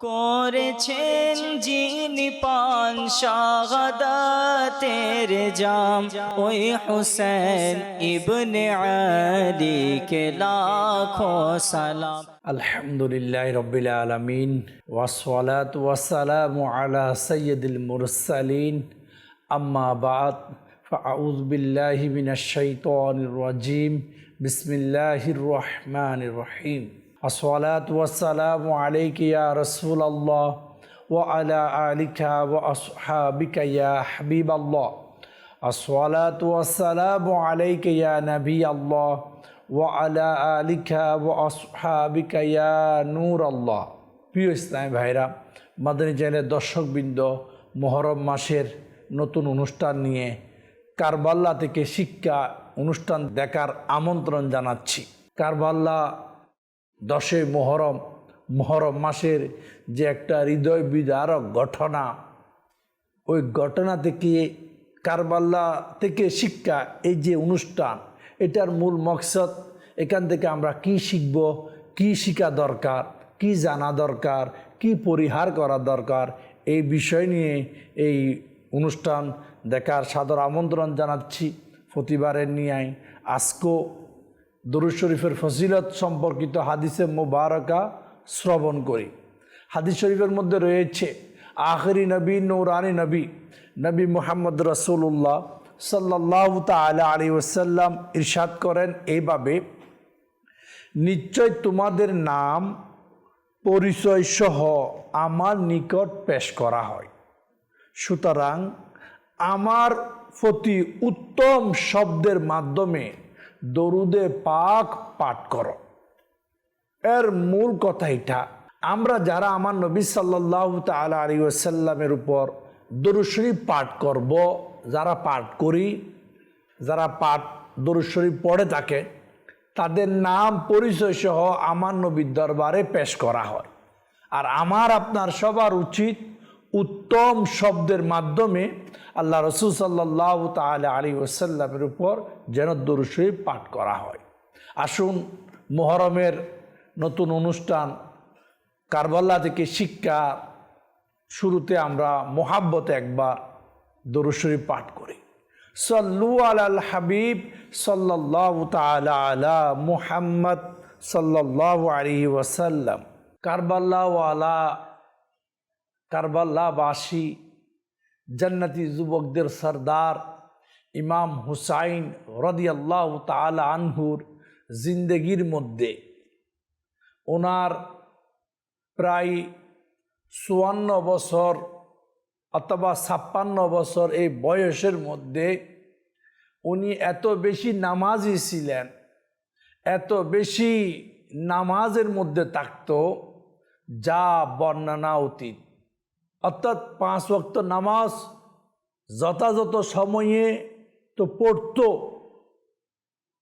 করেছেন যিনি পান শাহাদাতের জাম ওই হুসেন ইবনে আলী কে লাখো সালাম আলহামদুলিল্লাহ রবিল আলমিন ওয়াসওয়ালাত ওয়াসালাম আলা সৈয়দুল মুরসালিন আম্মা বাদ فأعوذ بالله من الشيطان الرجيم بسم الله الرحمن الرحيم আসলাত ওয়াসালাম আলাইকিয়া রসুল আল্লাহ ও আলা আলিকা ও আসহাবিকা হাবিব আল্লাহ আসলাত ওয়াসালাম আলাইকিয়া নবী আল্লাহ ও আলা আলিকা ও আসহাবিকা নূর আল্লাহ প্রিয় ইসলামী ভাইরা, মাদানী চ্যানেলের দর্শকবৃন্দ, মহরম মাসের নতুন অনুষ্ঠান নিয়ে কারবাল্লা থেকে শিক্ষা অনুষ্ঠান দেখার আমন্ত্রণ জানাচ্ছি। কারবাল্লা দশই মহরম মহরম মাসের যে একটা হৃদয় বিদারক ঘটনা, ওই ঘটনা থেকে কারবাল্লা থেকে শিক্ষা, এই যে অনুষ্ঠান, এটার মূল মকসদ, এখান থেকে আমরা কি শিখব, কি শিখা দরকার, কি জানা দরকার, কি পরিহার করা দরকার, এই বিষয় নিয়ে এই অনুষ্ঠান দেখার সাদর আমন্ত্রণ জানাচ্ছি। প্রতিবারের নিয়ে আজকো দরুদ শরীফের ফজিলত সম্পর্কিত হাদিসে মোবারকা শ্রবণ করি। হাদিস শরীফের মধ্যে রয়েছে, আখরি নবী নৌরানি নবী নবী মোহাম্মদ রসুল্লাহ সাল্লাহ তালা আলী ওসাল্লাম ইরশাদ করেন এইভাবে, নিশ্চয় তোমাদের নাম পরিচয় সহ আমার নিকট পেশ করা হয়। সুতরাং আমার প্রতি উত্তম শব্দের মাধ্যমে দরুদে পাক পাঠ করো। এর মূল কথা এটা। আমরা যারা আমার নবী সাল্লাহ তালা আলী ওসাল্লামের উপর দরুশরীফ পাঠ করব, যারা পাঠ করি, যারা পাঠ দরুশরীফ পড়ে থাকে, তাদের নাম পরিচয় সহ আমার নবীর দরবারে পেশ করা হয়। আর আমার আপনার সবার উচিত উত্তম শব্দের মাধ্যমে আল্লাহ রসুল সাল্লাহ তাল আলী ওসাল্লামের উপর যেন দরুশরীফ পাঠ করা হয়। আসুন, মোহরমের নতুন অনুষ্ঠান কারবাল্লা থেকে শিক্ষা, শুরুতে আমরা মোহাব্বতে একবার দরুশরীফ পাঠ করি। সল্লু আল হাবিব সাল্লাহ তালা আলা মুহাম্মদ সাল্লাহ আলী ওয়াসাল্লাম। কারবাল্লাওয়ালা কারবাল্লাবাসী জান্নাতি যুবকদের সর্দার, ইমাম হুসাইন রদিয়াল্লাহ তালা আনহুর জিন্দগির মধ্যে। ওনার প্রায় চুয়ান্ন বছর অথবা ছাপ্পান্ন বছর এই বয়সের মধ্যে উনি এত বেশি নামাজি ছিলেন, এত বেশি নামাজের মধ্যে থাকত, যা বর্ণনা অতীত। অর্থাৎ পাঁচ ওয়াক্ত নামাজ যথাযথ সময়ে তো পড়তো,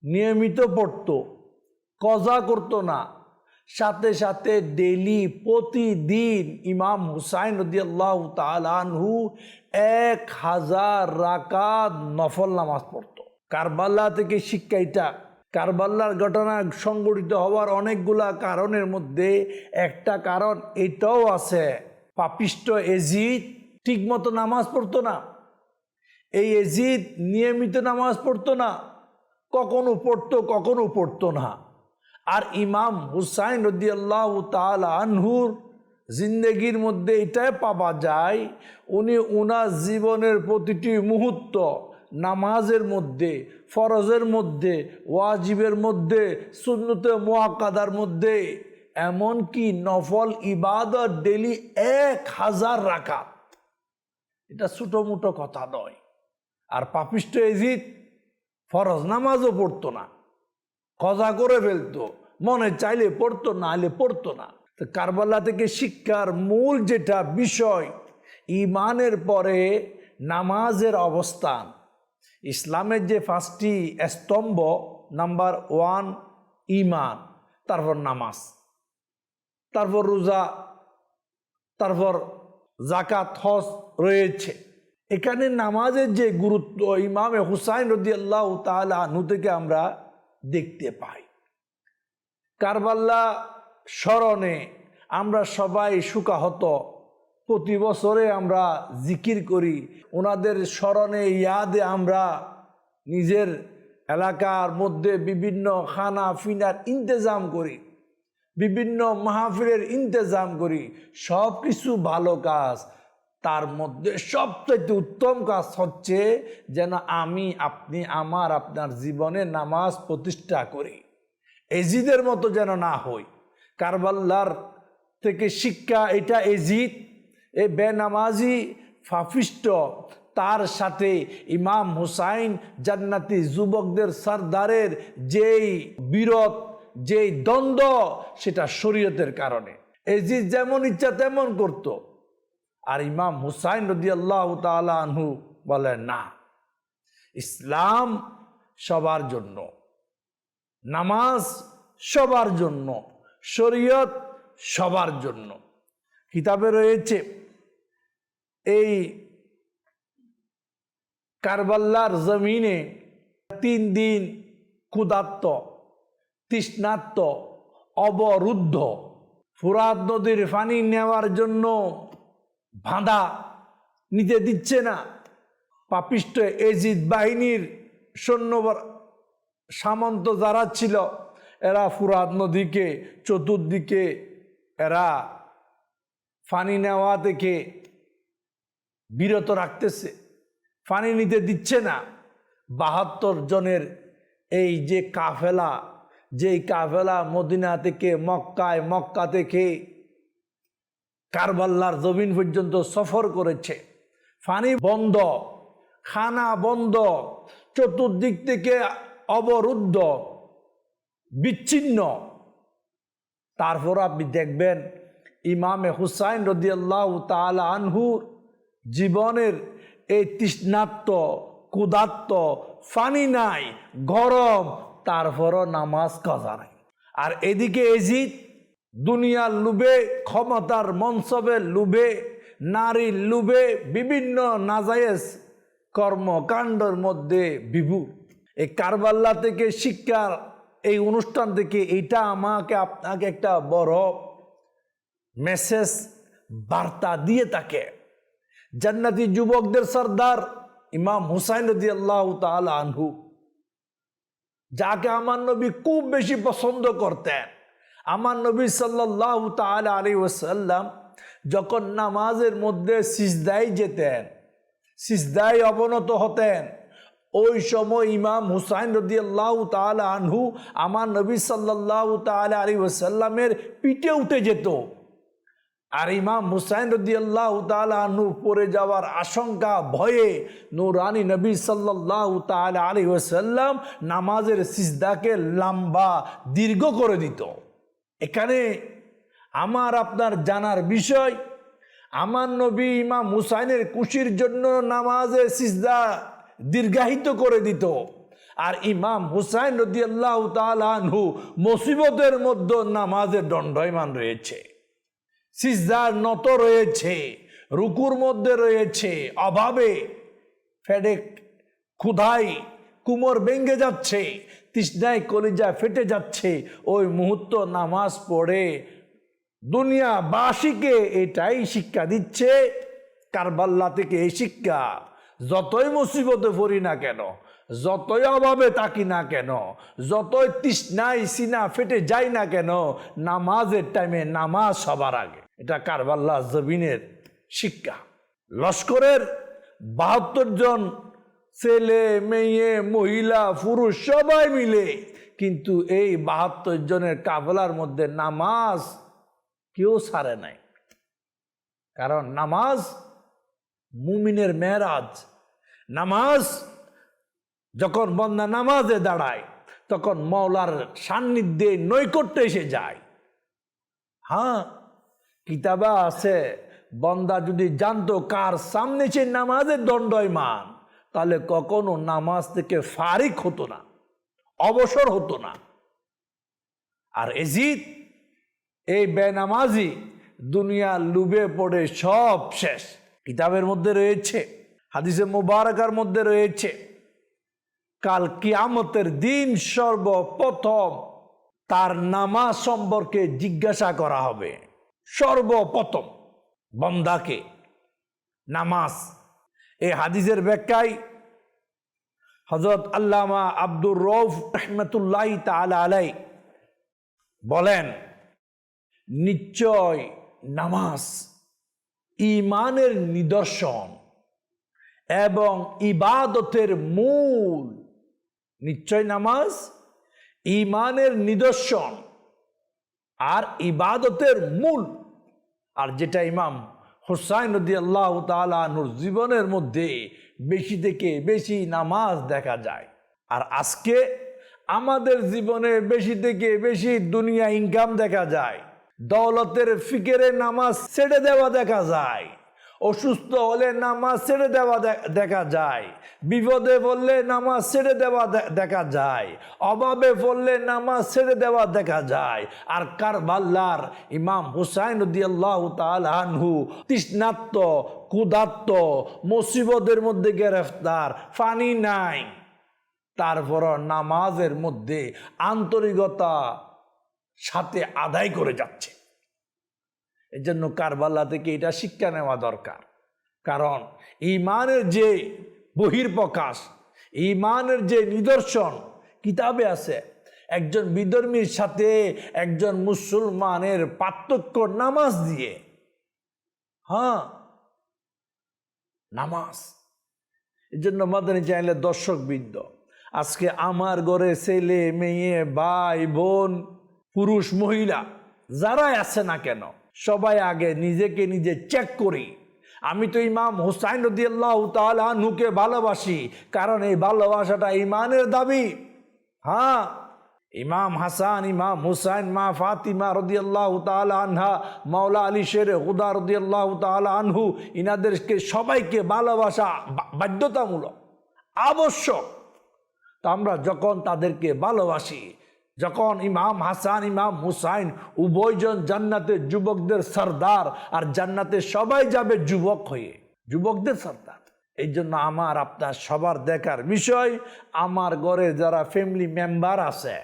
নিয়মিত পড়তো, কজা করতো না। সাথে সাথে ডেলি প্রতিদিন ইমাম হুসাইন রদিয়াল্লাহ তালানহু এক হাজার রাকাত নফল নামাজ পড়তো। কারবাল্লা থেকে শিক্ষা এটা। কারবাল্লার ঘটনা সংগঠিত হওয়ার অনেকগুলা কারণের মধ্যে একটা কারণ এটাও আছে। পাপিষ্ট এজিদ ঠিকমতো নামাজ পড়তো না। এই এজিদ নিয়মিত নামাজ পড়তো না, কখনো পড়তো কখনো পড়তো না। আর ইমাম হুসাইন রদিয়াল্লাহ তাল আনহুর জিন্দগির মধ্যে এটাই পাওয়া যায়, উনি উনার জীবনের প্রতিটি মুহূর্ত নামাজের মধ্যে, ফরজের মধ্যে, ওয়াজিবের মধ্যে, সুন্নতে মোয়াক্কাদার মধ্যে এমনকি নফল ইবাদত ডেলি এক হাজার রাখা এটা মোটো কথা নয়। আর পাপিষ্ট এজিদ ফরজ নামাজও পড়তো না। কজা করে ফেলতো, মনে চাইলে পড়তো না হলে পড়তো না। তো কারবাল্লা থেকে শিক্ষার মূল যেটা বিষয় ইমানের পরে নামাজের অবস্থান। ইসলামের যে পাঁচটি স্তম্ভ, নাম্বার ওয়ান ইমান তারপর নামাজ। তারপর রোজা, তারপর জাকাত হজ রয়েছে। এখানে নামাজের যে গুরুত্ব, ইমামে হুসাইন রদি আল্লাহ আনু থেকে আমরা দেখতে পাই। কারবাল্লা স্মরণে আমরা সবাই সুকাহত প্রতি বছরে আমরা জিকির করি। ওনাদের স্মরণে ইয়াদে আমরা নিজের এলাকার মধ্যে বিভিন্ন খানা ফিনার ইন্তজাম করি। বিভিন্ন মাহফিলের ইন্তজাম করি সব কিছু ভালো কাজ। তার মধ্যে সবচেয়ে উত্তম কাজ হচ্ছে যেন আমি, আপনি, আমার, আপনার জীবনে নামাজ প্রতিষ্ঠা করি। এজিদের মতো যেন না হই। কারবাল্লার থেকে শিক্ষা, এটা এজিদ। এ বেনামাজি ফাফিষ্ট। তার সাথে ইমাম হুসাইন জান্নাতি যুবকদের সর্দারের যেই বিরত যেই দ্বন্দ্ব সেটা শরীয়তের কারণে। এজিদ যেমন ইচ্ছা তেমন করত। আর ইমাম হুসাইন রদি আল্লাহ আনহু বলেন, না, ইসলাম সবার জন্য, নামাজ সবার জন্য, শরীয়ত সবার জন্য। কিতাবে রয়েছে, এই কারবাল্লার জমিনে তিন দিন ক্ষুদাত্ত তৃষ্ণাত্ম অবরুদ্ধ। ফুরাত নদীর পানি নেওয়ার জন্য বাঁধা নিতে দিচ্ছে না। পাপিষ্ট এজিদ বাহিনীর সৈন্য সামন্ত যারা ছিল, এরা ফুরাত নদীকে, চতুর্দিকে এরা ফানি নেওয়া থেকে বিরত রাখতেছে। ফানি নিতে দিচ্ছে না। বাহাত্তর জনের এই যে কাফেলা যেই কাফেলা মদিনা থেকে মক্কায় মক্কা থেকে কারবাল্লার জমিন পর্যন্ত সফর করেছে। ফানি বন্ধ, খানা বন্ধ, চতুর্দিক থেকে অবরুদ্ধ, বিচ্ছিন্ন। তারপর আপনি দেখবেন ইমামে হুসাইন রদিয়াল্লাহ তালা আনহুর জীবনের এই তৃষ্ণাত্ম কুদাত্ত ফানি নাই, গরম তারপরও নামাজ কাজা নাই। আর এদিকে এজিদ, দুনিয়ার লুবে, ক্ষমতার মনসবের লুবে, নারীর লুবে বিভিন্ন নাজায়েজ কর্মকাণ্ডর মধ্যে বিভু এই কারবাল্লা থেকে শিক্ষার এই অনুষ্ঠান থেকে এইটা আমাকে, আপনাকে একটা বড় মেসেজ, বার্তা দিয়ে থাকে। জান্নাতি যুবকদের সর্দার ইমাম হুসাইন রদি আল্লাহ আনহু। যাকে আমার নবী খুব বেশি পছন্দ করতেন। আমার নবী সাল্লাহ তাল আলী ওসাল্লাম যখন নামাজের মধ্যে সিজদাই যেতেন সিজদাই অবনত হতেন, ওই সময় ইমাম হুসাইন রদি আল্লাহ তাল আনহু আমার নবী সাল্লাহ তাল আলী ওসাল্লামের পিঠে উঠে যেত। আর ইমাম হুসাইন রদি আল্লাহ তালু পড়ে যাওয়ার আশঙ্কা, ভয়ে নুরানি নবী সাল্লাহ তাল আলী ওসাল্লাম নামাজের সিজদাকে লম্বা, দীর্ঘ করে দিত। এখানে আমার, আপনার জানার বিষয়, আমার নবী ইমাম হুসাইনের খুশির জন্য নামাজের সিজদা দীর্ঘায়িত করে দিত। আর ইমাম হুসাইন রদি আল্লাহ তালু মুসিবতের মধ্যে নামাজের দণ্ডয়মান রয়েছে। সিজদার নত রয়েছে, রুকুর মধ্যে রয়েছে, অভাবে ফেডে ক্ষুধাই কুমোর ভেঙ্গে যাচ্ছে, তৃষ্ণায় কলিজা ফেটে যাচ্ছে, ওই মুহূর্ত নামাজ পড়ে দুনিয়া বাসীকে এটাই শিক্ষা দিচ্ছে, কারবাল্লা থেকে এই শিক্ষা, যতই মুসিবতে পড়ি না কেন, যতই অভাবে থাকি না কেন, যতই তৃষ্ণায় সিনা ফেটে যাই না কেন, নামাজের টাইমে নামাজ সবার আগে। এটা কারবাল্লা জবিনের শিক্ষা। লস্করের বাহাত্তর জন ছেলে, মেয়ে, মহিলা, পুরুষ সবাই মিলে কিন্তু এই বাহাত্তর জনের কাবলার মধ্যে নামাজ কেউ সারে নাই। কারণ নামাজ মুমিনের মেরাজ নামাজ যখন বন্দা নামাজে দাঁড়ায়, তখন মৌলার সান্নিধ্যে নৈকট্য এসে যায়। হ্যাঁ কিতাবা আছে, বন্দা যদি জানতো কার সামনে সে নামাজের দণ্ডয়মান, তাহলে কখনো নামাজ থেকে ফারিক হতো না, অবসর হতো না। আর এজিদ, এই বেনামাজি দুনিয়া লুবে পড়ে সব শেষ। কিতাবের মধ্যে রয়েছে, হাদিসে মুবারকার মধ্যে রয়েছে, কাল কিয়ামতের দিন সর্বপ্রথম তার নামাজ সম্পর্কে জিজ্ঞাসা করা হবে। সর্বপ্রথম বন্দাকে নামাজ। এই হাদিসের ব্যাখ্যায় হজরত আল্লামা আব্দুর রৌফ রহমতুল্লাহ তালা আলাই বলেন, নিশ্চয় নামাজ ইমানের নিদর্শন এবং ইবাদতের মূল নিশ্চয় নামাজ ইমানের নিদর্শন আর ইবাদতের মূল আর যেটা ইমাম হুসাইন নদী আল্লাহ তালুর জীবনের মধ্যে বেশি থেকে বেশি নামাজ দেখা যায়। আর আজকে আমাদের জীবনে বেশি থেকে বেশি দুনিয়া ইনকাম দেখা যায়। দৌলতের ফিকেরে নামাজ ছেড়ে দেওয়া দেখা যায়। অসুস্থ হলে নামাজ ছেড়ে দেওয়া দেখা যায়। বিপদে পড়লে নামাজ ছেড়ে দেওয়া দেখা যায়। অভাবে পড়লে নামাজ ছেড়ে দেওয়া দেখা যায়। আর কারবাল্লার ইমাম হুসাইন আল্লাহ আনহু তৃষ্ণাত্ম কুদাত্ত মুসিবতের মধ্যে গ্রেফতার, ফানি নাই। তারপর নামাজের মধ্যে আন্তরিকতা সাথে আদায় করে যাচ্ছে। এই জন্য কারবাল্লা থেকে এটা শিক্ষা নেওয়া দরকার। কারণ ইমানের যে বহির্প্রকাশ ইমানের যে নিদর্শন কিতাবে আছে, একজন বিধর্মীর সাথে একজন মুসলমানের পার্থক্য নামাজ দিয়ে। হ্যাঁ নামাজ। এই জন্য চ্যানেলের দর্শক বৃন্দ আজকে আমার ঘরে ছেলে, মেয়ে, ভাই, বোন, পুরুষ, মহিলা, যারাই আছে না কেন সবাই আগে নিজেকে নিজে চেক করি। আমি তো ইমাম হুসাইন রদিয়াল্লাহ ভালোবাসি, কারণ এই ভালোবাসাটা ইমানের দাবি। হ্যাঁ ইমাম হাসান, ইমাম হুসাইন, মা ফাতিমা রদিয়াল্লাহ তাল আনহা, মাওলা আলী শের হুদা রদিয়াল্লাহ তাল আনহু, ইনাদেরকে সবাইকে ভালোবাসা বাধ্যতামূলক, আবশ্যক। তা আমরা যখন তাদেরকে ভালোবাসি যখন ইমাম হাসান, ইমাম হুসাইন উভয়জন জান্নাতের যুবকদের সর্দার আর জান্নাতে সবাই যাবে যুবক হয়ে, যুবকদের সর্দার। এই জন্য আমার, আপনার সবার দেখার বিষয়, আমার ঘরে যারা ফ্যামিলি মেম্বার আছে,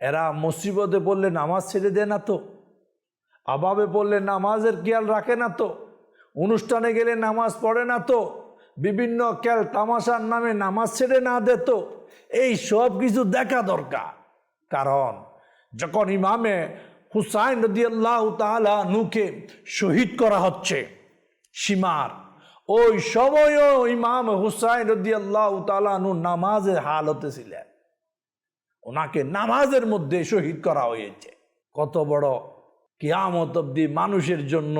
এরা মুসিবতে পড়লে নামাজ ছেড়ে দেয় না তো, অভাবে পড়লে নামাজের খেয়াল রাখে না তো, অনুষ্ঠানে গেলে নামাজ পড়ে না তো, বিভিন্ন খেল তামাশার নামে নামাজ ছেড়ে না দে তো, এই সব কিছু দেখা দরকার। কারণ যখন ইমামে হুসাইন রদিয়াল্লাহ নুকে শহীদ করা হচ্ছে, সীমার ওই সময়ও ইমাম হুসাইন রদিয়াল্লাহ তালানু নামাজের হালতে ছিলেন। ওনাকে নামাজের মধ্যে শহীদ করা হয়েছে। কত বড় কিয়ামত অব্দি মানুষের জন্য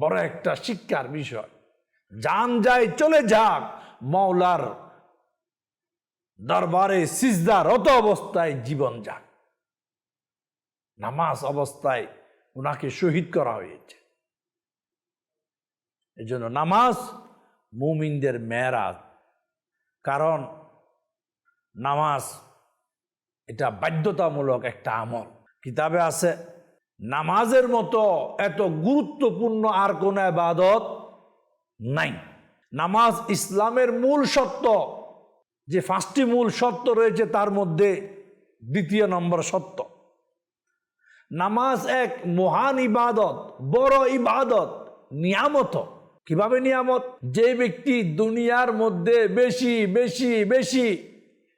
বড় একটা শিক্ষার বিষয়। যান যায় চলে যাক মৌলার দরবারে সিজদারত অবস্থায় জীবন যাক। নামাজ অবস্থায় ওনাকে শহীদ করা হয়েছে। এই জন্য নামাজ মুমিনদের মেয়েরাজ। কারণ নামাজ এটা বাধ্যতামূলক একটা আমল। কিতাবে আছে, নামাজের মতো এত গুরুত্বপূর্ণ আর কোন আবাদত নাই। নামাজ ইসলামের মূল সত্য যে পাঁচটি মূল সত্য রয়েছে, তার মধ্যে দ্বিতীয় নম্বর সত্য। নামাজ এক মহান ইবাদত, বড় ইবাদত, নিয়ামত। কীভাবে নিয়ামত? যে ব্যক্তি দুনিয়ার মধ্যে বেশি বেশি বেশি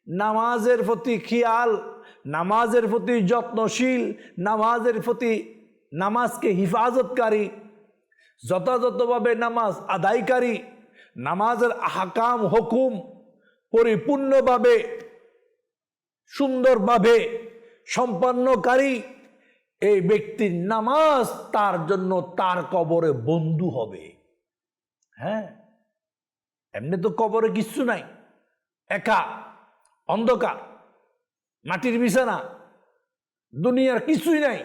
নামাজের প্রতি খেয়াল, নামাজের প্রতি যত্নশীল, নামাজের প্রতি নামাজকে হিফাজতকারী, যথাযথভাবে নামাজ আদায়কারী, নামাজের হাকাম হুকুম পরিপূর্ণভাবে, সুন্দরভাবে সম্পন্নকারী এই ব্যক্তির নামাজ তার জন্য তার কবরে বন্ধু হবে। হ্যাঁ? এমনি তো কবরে কিচ্ছু নাই। একা, অন্ধকার, মাটির বিছানা, দুনিয়ার কিছুই নাই।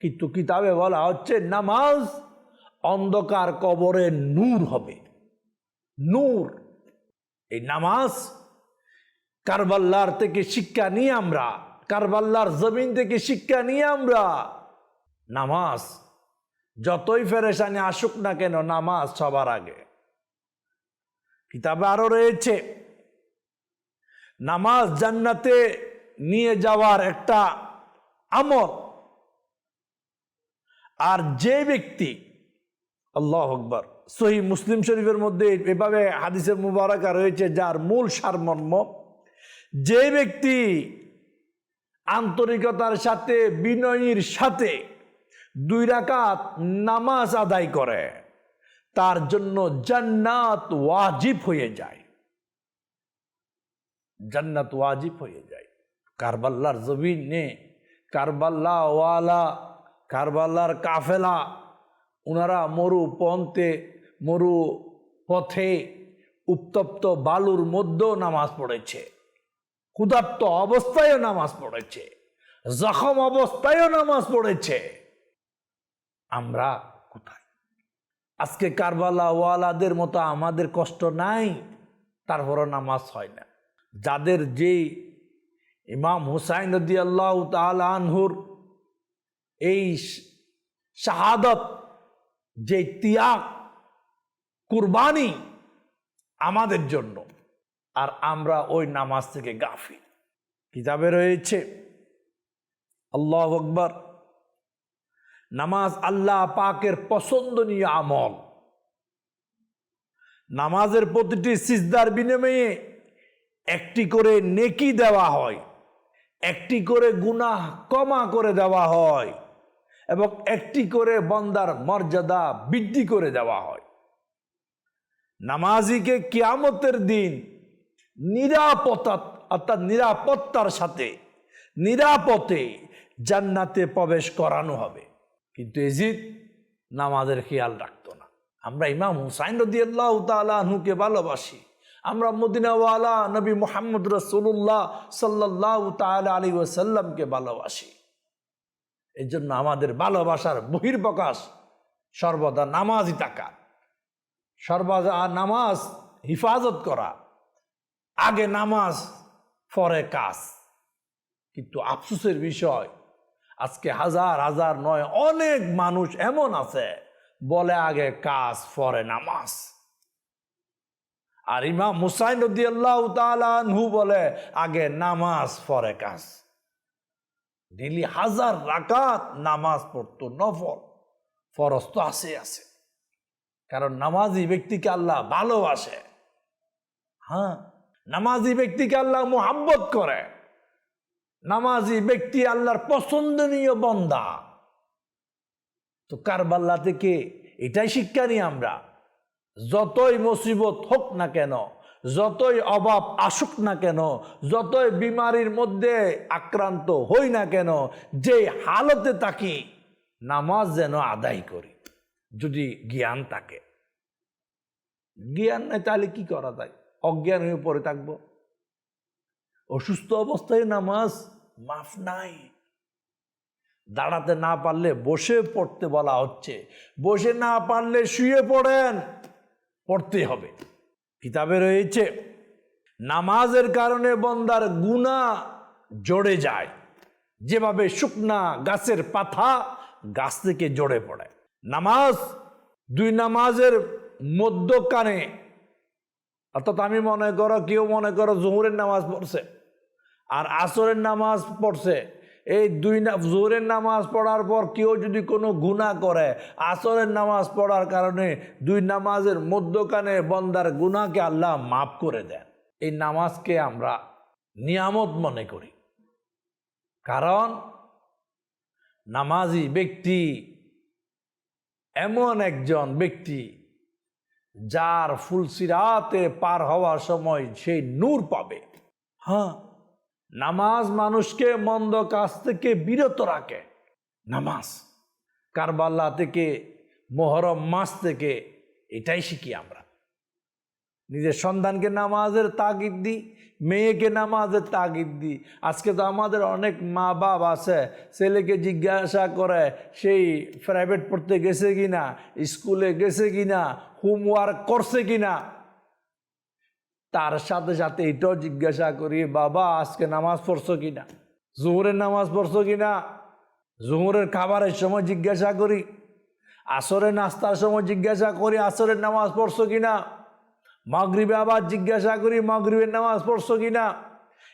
কিন্তু কিতাবে বলা হচ্ছে নামাজ অন্ধকার কবরে নূর হবে। নূর। এই নামাজ কারবাল্লার থেকে শিক্ষা নিয়ে আমরা, কারবাল্লার জমিন থেকে শিক্ষা নিয়ে আমরা, নামাজ যতই ফেরেশানি আসুক না কেন নামাজ সবার আগে। কিতাবে আরও রয়েছে, নামাজ জান্নাতে নিয়ে যাওয়ার একটা আমল। আর যে ব্যক্তি, আল্লাহ আকবর সহি মুসলিম শরীফের মধ্যে এভাবে হাদিসে মুবারকা রয়েছে, যার মূল সারমর্ম, যে ব্যক্তি আন্তরিকতার সাথে, বিনয়ীর সাথে দুই রাকাত নামাজ আদায় করে, তার জন্য জান্নাত ওয়াজিব হয়ে যায়। জান্নাত ওয়াজিব হয়ে যায়। কারবাল্লার জমিনে কারবাল্লা ওয়ালা কারবাল্লার কাফেলা ওনারা মরু পন্থে, মরু পথে উত্তপ্ত বালুর মধ্যেও নামাজ পড়েছে। ক্ষুধার্ত অবস্থায়ও নামাজ পড়েছে। জখম অবস্থায়ও নামাজ পড়েছে। আমরা কোথায়? আজকে কারবালা ওয়ালাদের মতো আমাদের কষ্ট নাই, তারপরও নামাজ হয় না। যাদের যে ইমাম হুসাইন রদি আল্লাহ আনহুর এই শাহাদত যে তিয়াগ কুরবানি আমাদের জন্য, আর আমরা ওই নামাজ থেকে গাফি কিতাবে রয়েছে, আল্লাহ আকবর, নামাজ আল্লাহ পাকের পছন্দনীয় আমল। নামাজের প্রতিটি সিজদার বিনিময়ে একটি করে নেকি দেওয়া হয়, একটি করে গুনাহ কমা করে দেওয়া হয়। এবং একটি করে বন্দার মর্যাদা বৃদ্ধি করে দেওয়া হয়। নামাজিকে কিয়ামতের দিন নিরাপত্তা, অর্থাৎ নিরাপত্তার সাথে, নিরাপদে জান্নাতে প্রবেশ করানো হবে। কিন্তু এজিদ নামাজের খেয়াল রাখতো না। আমরা ইমাম হুসাইন রদি আল্লাহ তালুকে ভালোবাসি। আমরা মদিনাওয়ালা নবী মোহাম্মদ রসুল্লাহ সাল্লাহ তাল আলী ওসাল্লামকে ভালোবাসি। এই জন্য আমাদের ভালোবাসার বহির্প্রকাশ সর্বদা নামাজই থাকা। সর্বদা নামাজ হিফাজত করা। আগে নামাজ, পরে কাজ। কিন্তু আফসুসের বিষয়, আজকে হাজার হাজার নয়, অনেক মানুষ এমন আছে, বলে আগে কাজ, পরে নামাজ। আর ইমাম মুসাইন রদিয়াল্লাহ তালহু বলে, আগে নামাজ, পরে কাজ। ডেলি হাজার রাকাত নামাজ পড়তো, নফল। ফরজ তো আছে আছে। কারণ নামাজি ব্যক্তিকে আল্লাহ ভালোবাসে। হ্যাঁ নামাজি ব্যক্তিকে আল্লাহ মোহাব্বত করে। নামাজি ব্যক্তি আল্লাহর পছন্দনীয় বন্দা। তো কারবাল্লা থেকে এটাই শিক্ষা নিই আমরা। যতই মুসিবত হোক না কেন যতই অভাব আসুক না কেন, যতই বিমারির মধ্যে আক্রান্ত হই না কেন যে হালতে তাকে নামাজ যেন আদায় করি, যদি জ্ঞান থাকে। জ্ঞান নাই তাহলে কি করা যায়? অজ্ঞান হয়ে পড়ে থাকব। অসুস্থ অবস্থায় নামাজ মাফ নাই। দাঁড়াতে না পারলে বসে পড়তে বলা হচ্ছে। বসে না পারলে শুয়ে পড়েন পড়তে হবে। কিতাবে রয়েছে, নামাজের কারণে বন্দার গুণা জড়ে যায়। যেভাবে শুকনা গাছের পাতা গাছ থেকে জড়ে পড়ে। নামাজ, দুই নামাজের মধ্যকানে অর্থাৎ আমি মনে করো, কেউ মনে করো, জোহরের নামাজ পড়ছে, আর আসরের নামাজ পড়ছে এই দুই না জোহরের নামাজ পড়ার পর কেউ যদি কোনো গুণা করে, আসরের নামাজ পড়ার কারণে দুই নামাজের মধ্যকানে বন্দার গুণাকে আল্লাহ মাফ করে দেন। এই নামাজকে আমরা নিয়ামত মনে করি। কারণ নামাজি ব্যক্তি এমন একজন ব্যক্তি যার ফুলসিরাতে পার হওয়ার সময় সেই নূর পাবে। হ্যাঁ নামাজ মানুষকে মন্দ কাজ থেকে বিরত রাখে। নামাজ। কারবাল্লা থেকে, মোহরম মাস থেকে এটাই শিখি আমরা। নিজের সন্তানকে নামাজের তাগিদ দিই, মেয়েকে নামাজের তাগিদ দিই। আজকে তো আমাদের অনেক মা বাপ আছে, ছেলেকে জিজ্ঞাসা করে, সেই প্রাইভেট পড়তে গেছে কিনা? স্কুলে গেছে কিনা? হোমওয়ার্ক করছে কিনা? তার সাথে সাথে এটাও জিজ্ঞাসা করি, বাবা, আজকে নামাজ পড়ছো কিনা? জোহরের নামাজ পড়ছো কিনা? জোহরের খাবারের সময় জিজ্ঞাসা করি, আসরের নাস্তার সময় জিজ্ঞাসা করি, আসরের নামাজ পড়ছো কিনা? মাগরিবে আবার জিজ্ঞাসা করি, মাগরিবের নামাজ পড়ছো কিনা?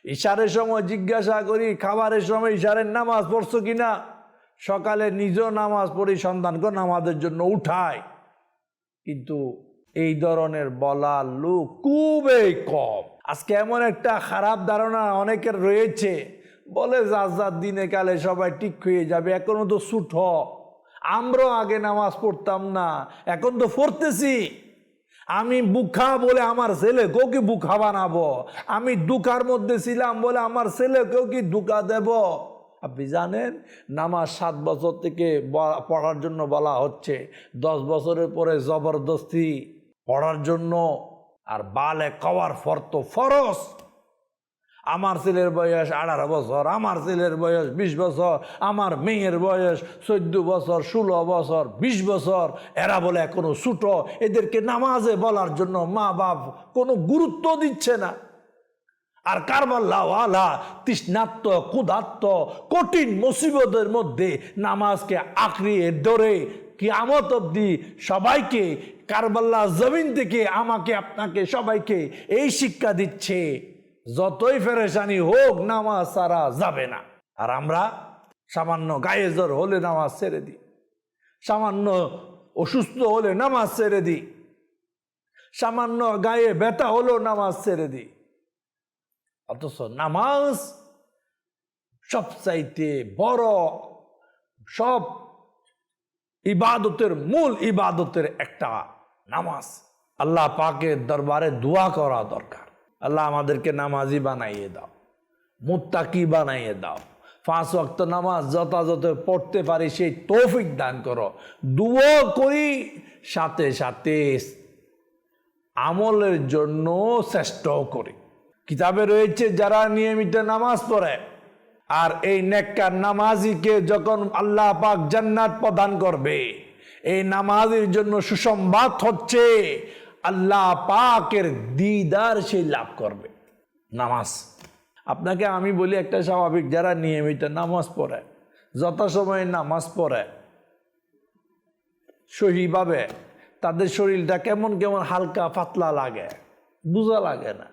ইশারের সময় জিজ্ঞাসা করি, খাবারের সময় ইশারের নামাজ পড়ছো কিনা? সকালে নিজেও নামাজ পড়ি সন্তানকে নামাজের জন্য উঠায় কিন্তু এই ধরনের বলা লোক খুবই কম। আজকে এমন একটা খারাপ ধারণা অনেকের রয়েছে। বলে, যার যার দিনে কালে সবাই ঠিক হয়ে যাবে, এখনও তো ছুট আমরাও আগে নামাজ পড়তাম না, এখন তো পড়তেছি। আমি বুখা বলে আমার ছেলেকেও কি বুখা বানাবো? আমি দুকার মধ্যে ছিলাম বলে আমার ছেলেকেও কি দুকা দেব? আপনি জানেন, নামাজ সাত বছর থেকে পড়ার জন্য বলা হচ্ছে। দশ বছরের পরে জবরদস্তি। পড়ার জন্য আর বালে কওয়ার ফর তো ফরস আমার ছেলের বয়স আঠারো বছর, আমার ছেলের বয়স বিশ বছর, আমার মেয়ের বয়স চোদ্দ বছর, ষোলো বছর, বিশ বছর। এরা বলে এখনও ছুটো, এদেরকে নামাজে বলার জন্য মা বাপ কোনো গুরুত্ব দিচ্ছে না। আর কারবাল্লাওয়ালা তৃষ্ণাত্ম ক্ষুধাত্ম কঠিন মুসিবতের মধ্যে নামাজকে আঁকড়িয়ে ধরে কিয়ামত অব্দি সবাইকে কারবাল্লা জমিন থেকে আমাকে, আপনাকে সবাইকে এই শিক্ষা দিচ্ছে, যতই ফেরেশানি হোক নামাজ সারা যাবে না। আর আমরা সামান্য গায়ে জ্বর হলে নামাজ ছেড়ে দিই, সামান্য অসুস্থ হলে নামাজ ছেড়ে দিই, সামান্য গায়ে ব্যথা হলেও নামাজ ছেড়ে দিই। অথচ নামাজ সবচাইতে বড়, সব ইবাদতের মূল ইবাদতের একটা নামাজ। আল্লাহ পাকের দরবারে দোয়া করা দরকার। আল্লাহ আমাদেরকে নামাজি বানাইয়ে দাও, মুত্তাকি বানাইয়ে দাও। পাঁচ ওয়াক্ত নামাজ যথাযথ পড়তে পারি সেই তৌফিক দান করো। দুও করি, সাথে সাথে আমলের জন্য চেষ্টাও করি। কিতাবে রয়েছে, যারা নিয়মিত নামাজ পড়ে আর এই নেককার নামাজিকে যখন আল্লাহ পাক জান্নাত প্রদান করবে, এই নামাজের জন্য সুসংবাদ হচ্ছে আল্লাহ পাকের দিদার সে লাভ করবে। নামাজ। আপনাকে আমি বলি একটা স্বাভাবিক, যারা নিয়মিত নামাজ পড়ে যথাসময়ে নামাজ পড়ে, সহিভাবে তাদের শরীরটা কেমন কেমন হালকা পাতলা লাগে, বোঝা লাগে না।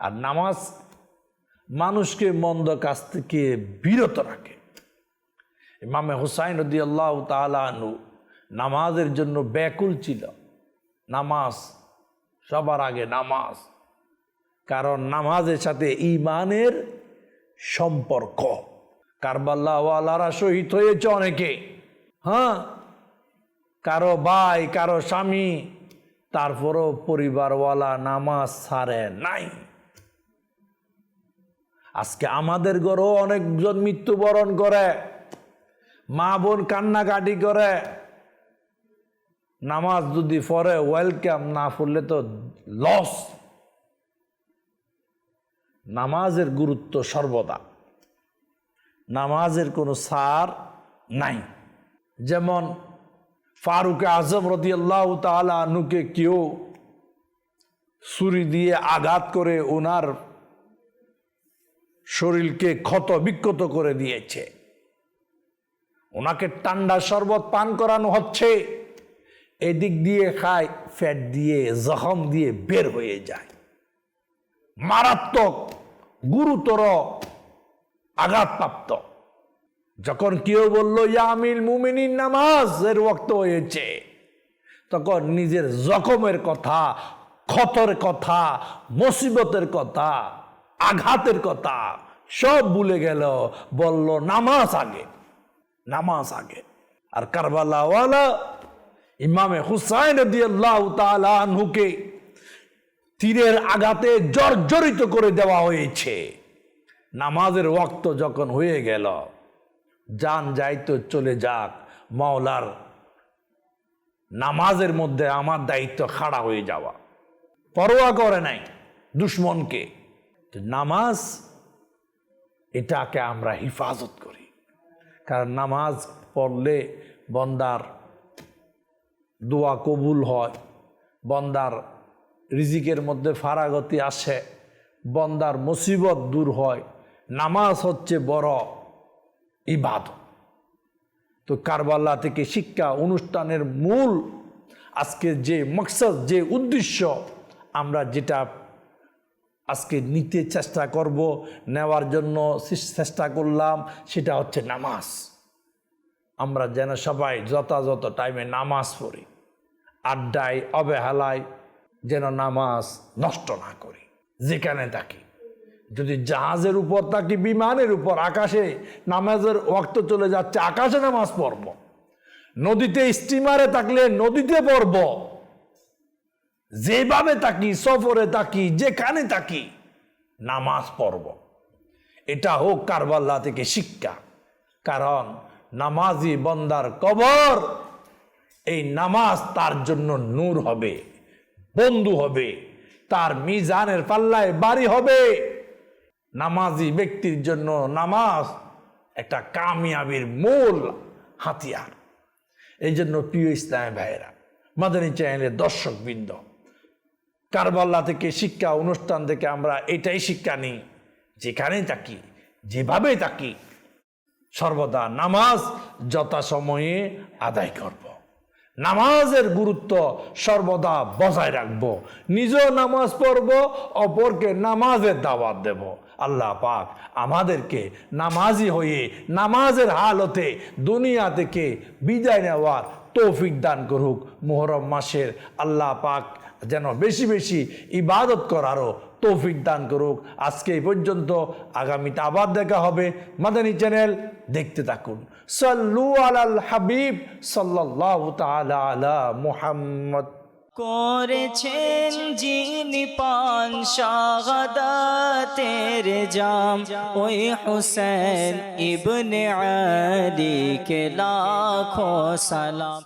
আর নামাজ মানুষকে মন্দ কাজ থেকে বিরত রাখে। ইমামে হুসাইন রদি আল্লাহ তালু নামাজের জন্য ব্যাকুল ছিল। নামাজ, সবার আগে নামাজ। কারণ নামাজের সাথে ইমানের সম্পর্ক। কারবাল্লাওয়ালারা শহীদ হয়েছে অনেকে। হ্যাঁ? কারও ভাই, কারও স্বামী, তারপরও পরিবারওয়ালা নামাজ ছাড়ে নাই। আজকে আমাদের ঘরেও অনেকজন মৃত্যুবরণ করে। মা বোন কান্নাকাটি করে। নামাজ যদি পড়ে ওয়েলকাম না পড়লে তো লস নামাজের গুরুত্ব সর্বদা। নামাজের কোনো সার নাই। যেমন ফারুক আজম রদি আল্লাহ তালুকে কেউ ছুরি দিয়ে আঘাত করে ওনার শরীরকে ক্ষত বিক্ষত করে দিয়েছে। ওনাকে ঠান্ডা শরবত পান করানো হচ্ছে। এদিক দিয়ে খায়, ফ্যাট দিয়ে, জখম দিয়ে বের হয়ে যায়। মারাত্মক, গুরুতর আঘাতপ্রাপ্ত। যখন কেউ বলল ইয়ামিল মুমিনিন নামাজ এর ওক্ত হয়েছে। তখন নিজের জখমের কথা, ক্ষতর কথা, মুসিবতের কথা আঘাতের কথা। সব ভুলে গেল, বলল, নামাজ আগে নামাজ আগে। আর কারবালাওয়ালা ইমামে হুসাইন তালুকে তীরের আঘাতে জর্জরিত করে দেওয়া হয়েছে। নামাজের ওক্ত যখন হয়ে গেল, যান যাইতো, চলে যাক। মাওলার নামাজের মধ্যে আমার দায়িত্ব খাড়া হয়ে যাওয়া। পরোয়া করে নাই দুশ্মনকে। নামাজ, এটাকে আমরা হিফাজত করি। কারণ নামাজ পড়লে বন্দার দোয়া কবুল হয়, বন্দার রিজিকের মধ্যে ফারাগতি আসে, বন্দার মুসিবত দূর হয়। নামাজ হচ্ছে বড় ইবাদ তো কারবাল্লা থেকে শিক্ষা অনুষ্ঠানের মূল আজকে যে মকসদ, যে উদ্দেশ্য, আমরা যেটা আজকে নিতে চেষ্টা করব, নেওয়ার জন্য চেষ্টা করলাম, সেটা হচ্ছে নামাজ। আমরা যেন সবাই যথাযথ টাইমে নামাজ পড়ি, আড্ডায় অবহেলায় যেন নামাজ নষ্ট না করি, যেখানে থাকি। যদি জাহাজের উপর থাকি, বিমানের উপর, আকাশে, নামাজের ওয়াক্ত চলে যাচ্ছে, আকাশে নামাজ পড়ব। নদীতে স্টিমারে থাকলে নদীতে পড়ব। যেভাবে তাকি সফরে তাকি যেখানে থাকি, নামাজ পড়ব। এটা হোক কারবাল্লা থেকে শিক্ষা। কারণ নামাজি বন্দার কবর, এই নামাজ তার জন্য নূর হবে, বন্ধু হবে, তার মিজানের পাল্লায় বাড়ি হবে। নামাজি ব্যক্তির জন্য নামাজ একটা কামিয়াবির মূল হাতিয়ার। এই জন্য প্রিয় ইসলাম ভাইয়েরা, মাদানী চ্যানেলের দর্শক বৃন্দ কারবাল্লা থেকে শিক্ষা অনুষ্ঠান থেকে আমরা এটাই শিক্ষা নিই, যেখানেই থাকি যেভাবে থাকি, সর্বদা নামাজ যথাসময়ে আদায় করব। নামাজের গুরুত্ব সর্বদা বজায় রাখব। নিজেও নামাজ পড়ব, অপরকে নামাজের দাওয়াত দেব। আল্লাহ পাক আমাদেরকে নামাজি হয়ে নামাজের হালতে দুনিয়া থেকে বিদায় নেওয়ার তৌফিক দান করুক। মোহরম মাসের আল্লাহ পাক যেন বেশি বেশি ইবাদত করারও তৌফিক দান করুক। আজকে এই পর্যন্ত, আগামীতে আবার দেখা হবে মাদানী চ্যানেল। দেখতে থাকুন। সাল্লু আলাল হাবিব সাল্লাহ তাআলা আলা মুহাম্মদ। করেছেন যিনি পান শাহাদাতের জাম, ওই হুসেন ইবনে আলী কে লাখো সালাম।